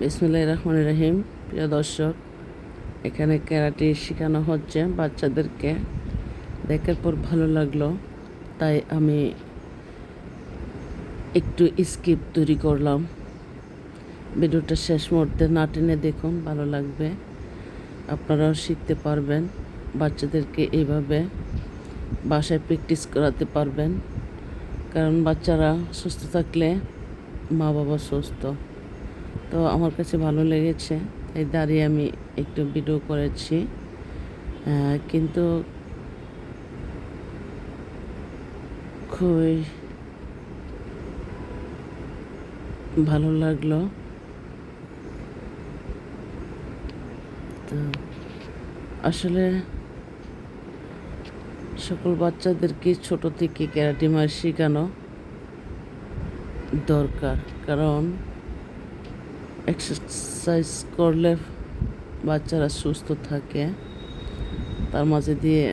বিসমুল্লাহ রহমান রহিম। প্রিয় দর্শক, এখানে ক্যারাটে শেখানো হচ্ছে বাচ্চাদেরকে। দেখার পর ভালো লাগল, তাই আমি একটু স্কিপ তৈরি করলাম। ভিডিওটা শেষ মুহূর্তে না টেনে দেখুন, ভালো লাগবে। আপনারাও শিখতে পারবেন, বাচ্চাদেরকে এইভাবে বাসায় প্র্যাকটিস করাতে পারবেন। কারণ বাচ্চারা সুস্থ থাকলে মা বাবা সুস্থ। তো আমার কাছে ভালো লেগেছে। তাই দাঁড়িয়ে আমি একটু ভিডিও করেছি। কিন্তু খুবই ভালো লাগল। তো আসলে সকল বাচ্চাদেরকে ছোট থেকে ক্যারাটে মার শেখানো দরকার? কারণ এক্সারসাইজ করলে বাচ্চারা সুস্থ থাকে। তার মাঝে দিয়ে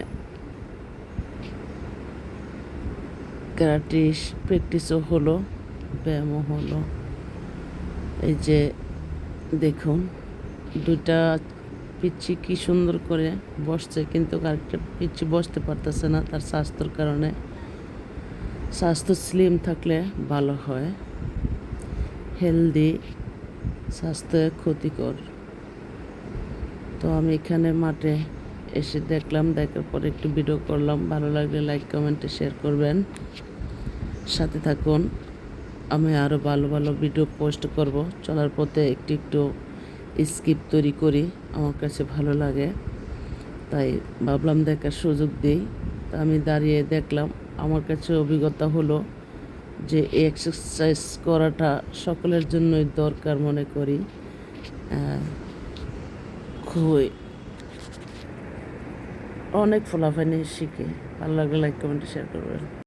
ক্যারাটে প্র্যাকটিসও হলো ব্যায়ামও হলো। এই যে দেখুন, দুইটা পিচ্ছি কি সুন্দর করে বসছে, কিন্তু আরেকটা পিচ্ছি বসতে পারতেছে না, তার স্বাস্থ্যর কারণে। স্বাস্থ্য স্লিম থাকলে ভালো হয়। হেলদি স্বাস্থ্য ক্ষতিকর। তো আমি এখানে মাঠে এসে দেখলাম, দেখার পরে একটু ভিডিও করলাম। ভালো লাগলে লাইক কমেন্টে শেয়ার করবেন। সাথে থাকুন। আমি আরও ভালো ভালো ভিডিও পোস্ট করব। চলার পথে একটু একটু স্কিপ তৈরি করি। আমার কাছে ভালো লাগে। তাই ভাবলাম দেখার সুযোগ দিই। তা আমি দাঁড়িয়ে দেখলাম। আমার কাছে অভিজ্ঞতা হলো যে এক্সারসাইজ করাটা সকলের জন্যই দরকার মনে করি। খুবই। অনেক ফলাফল শিখে। ভালো লাগলে লাইক কমেন্ট শেয়ার করবেন।